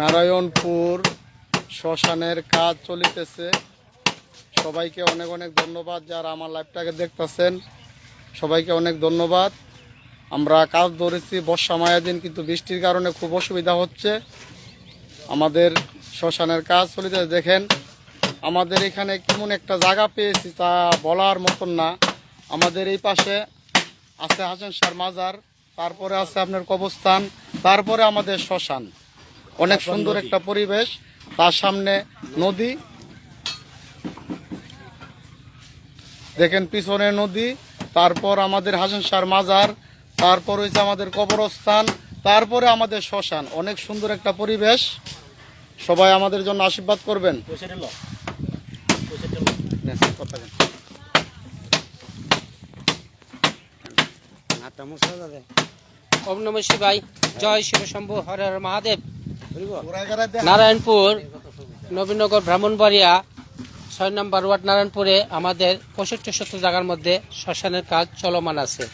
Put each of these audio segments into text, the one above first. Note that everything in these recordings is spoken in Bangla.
নারায়ণপুর শ্মশানের কাজ চলিতেছে। সবাইকে অনেক অনেক ধন্যবাদ যারা আমার লাইভটাকে দেখতেছেন। সবাইকে অনেক ধন্যবাদ। আমরা কাজ ধরেছি বর্ষা মায়াদিন কিন্তু বৃষ্টির কারণে খুব অসুবিধা হচ্ছে। আমাদের শ্মশানের কাজ চলিতেছে। দেখেন, আমাদের এখানে কেমন একটা জায়গা পেয়েছি তা বলার মতন না। আমাদের এই পাশে আছে হাসান শাহ মাজার, তারপরে আছে আপনার কবস্থান তারপরে আমাদের শ্মশান। অনেক সুন্দর একটা পরিবেশ। তার সামনে নদী। দেখেন পিছনে নদী তারপর আমাদের হাসান শাহ মাজার তারপর হয়েছে আমাদের কবরস্থান তারপরে আমাদের শ্মশান। অনেক সুন্দর একটা পরিবেশ। সবাই আমাদের জন্য আশীর্বাদ করবেন। ওম নম শিবাই জয় শিব শম্ভু হর মহাদেব। নারায়ণপুর নবীনগর ব্রাহ্মণবাড়িয়া ছয় নম্বর ওয়ার্ড নারায়ণপুরে আমাদের পঁয়ষট্টি শত জায়গার মধ্যে শ্মশানের কাজ চলমান আছে।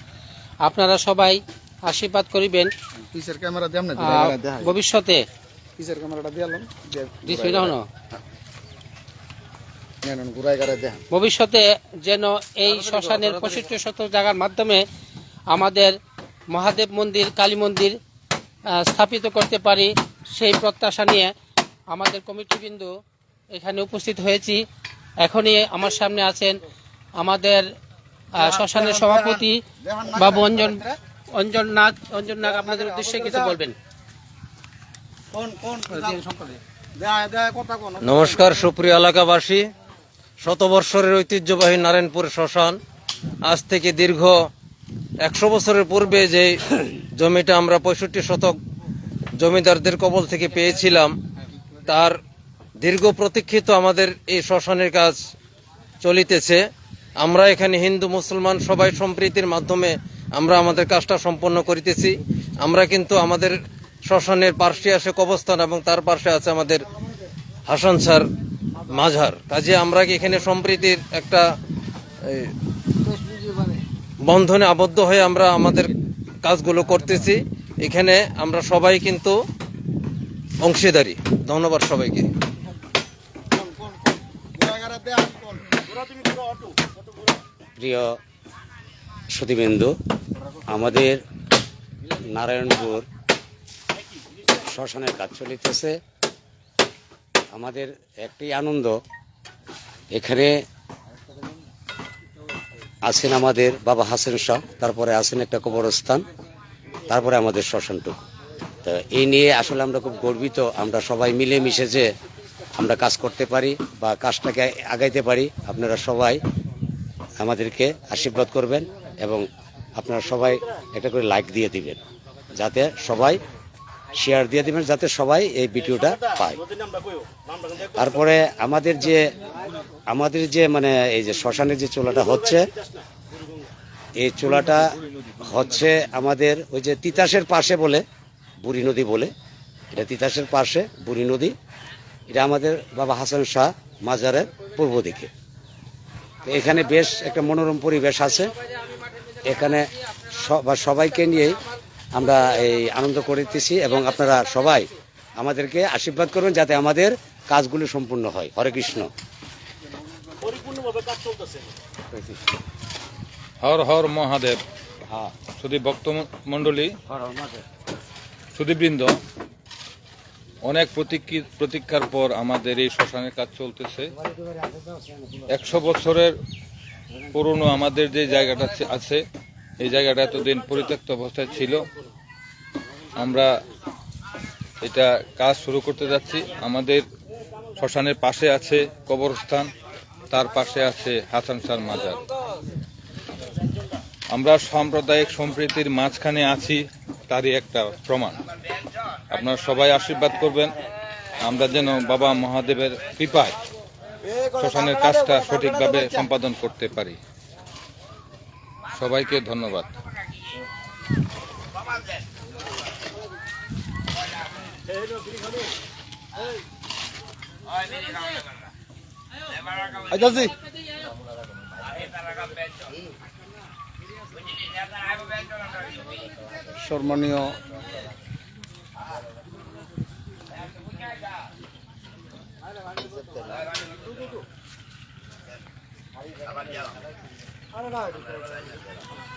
আপনারা সবাই আশীর্বাদ করিবেন। ভবিষ্যতে। দেন ভবিষ্যতে যেন এই শ্মশানের পঁয়ষট্টি শত জায়গার মাধ্যমে আমাদের মহাদেব মন্দির কালী মন্দির স্থাপিত করতে পারি। সেই প্রত্যাশা নিয়ে আমাদের কমিটিবৃন্দ এখানে উপস্থিত হয়েছি। এখনই আমার সামনে আছেন আমাদের শ্মশানের সভাপতি বাবু অঞ্জন অঞ্জন নাগ অঞ্জন নাগ আপনাদের উদ্দেশ্যে কিছু বলবেন। নমস্কার সুপ্রিয় এলাকাবাসী। শত বৎসরের ঐতিহ্যবাহী নারায়ণপুর শ্মশান। আজ থেকে দীর্ঘ একশো বছরের পূর্বে যে জমিটা আমরা পঁয়ষট্টি শতক জমিদারদের কবল থেকে পেয়েছিলাম। তার দীর্ঘ প্রতীক্ষিত আমাদের এই শ্মশানের কাজ চলিতেছে। আমরা এখানে হিন্দু, মুসলমান সবাই সম্প্রীতির মাধ্যমে আমরা আমাদের কাজটা সম্পন্ন করিতেছি। আমরা কিন্তু আমাদের শ্মশানের পার্শ্বে আছে কবস্থান এবং তার পাশে আছে আমাদের হাসান স্যার মাঝার কাজে আমরা এখানে সম্প্রীতির একটা বন্ধনে আবদ্ধ হয়ে আমরা আমাদের কাজগুলো করতেছি। এখানে আমরা সবাই কিন্তু অংশীদারি। ধন্যবাদ সবাইকে। প্রিয় সুদীবেন্দু আমাদের নারায়ণপুর শ্মশানের কাজ চলিতেছে। আমাদের একটি আনন্দ, এখানে আছেন আমাদের বাবা হাসেন শাহ, তারপরে আছেন একটা কবরস্থান। তারপরে আমাদের শ্মশানটুকু তো। এই নিয়ে আসলে আমরা খুব গর্বিত। আমরা সবাই মিলেমিশে যে আমরা কাজ করতে পারি বা কাজটাকে আগাইতে পারি, আপনারা সবাই আমাদেরকে আশীর্বাদ করবেন এবং আপনারা সবাই একটা করে লাইক দিয়ে দিবেন। যাতে সবাই শেয়ার দিয়ে দিবেন, যাতে সবাই এই ভিডিওটা পায়। তারপরে আমাদের যে আমাদের যে মানে এই যে শ্মশানের যে চোলাটা হচ্ছে এই চোলাটা হচ্ছে আমাদের ওই যে তিতাসের পাশে বলে, বুড়ি নদী বলে। এটা তিতাসের পাশে, বুড়ি নদী। এটা আমাদের বাবা হাসান শাহ মাজারের পূর্ব দিকে। তো এখানে বেশ একটা মনোরম পরিবেশ আছে। এখানে সব- সবাইকে নিয়েই আমরা এই আনন্দ করিতেছি এবং আপনারা সবাই আমাদেরকে আশীর্বাদ করবেন যাতে আমাদের কাজগুলি সম্পূর্ণ হয়। হরে কৃষ্ণ। হর হর মহাদেব। শুধু ভক্ত মণ্ডলী সুদীবৃন্দ অনেক প্রতীক্ষি- প্রতীক্ষার পর আমাদের এই শ্মশানের কাজ চলতেছে। একশো বছরের পুরনো আমাদের যে জায়গাটা আছে- আছে এই জায়গাটা এতদিন পরিত্যক্ত অবস্থায় ছিল। আমরা এটা কাজ শুরু করতে যাচ্ছি। আমাদের শ্মশানের পাশে আছে কবরস্থান তার পাশে আছে হাসান শাহ মাজার। আমরা সাম্প্রদায়িক সম্প্রীতির মাঝখানে আছি, তারই একটা প্রমাণ। আপনারা সবাই আশীর্বাদ করবেন, আমরা যেন বাবা মহাদেবের কৃপায় শ্মশানের কাজটা সঠিকভাবে সম্পাদন করতে পারি। সবাইকে ধন্যবাদ। আইতাছি সম্মানীয়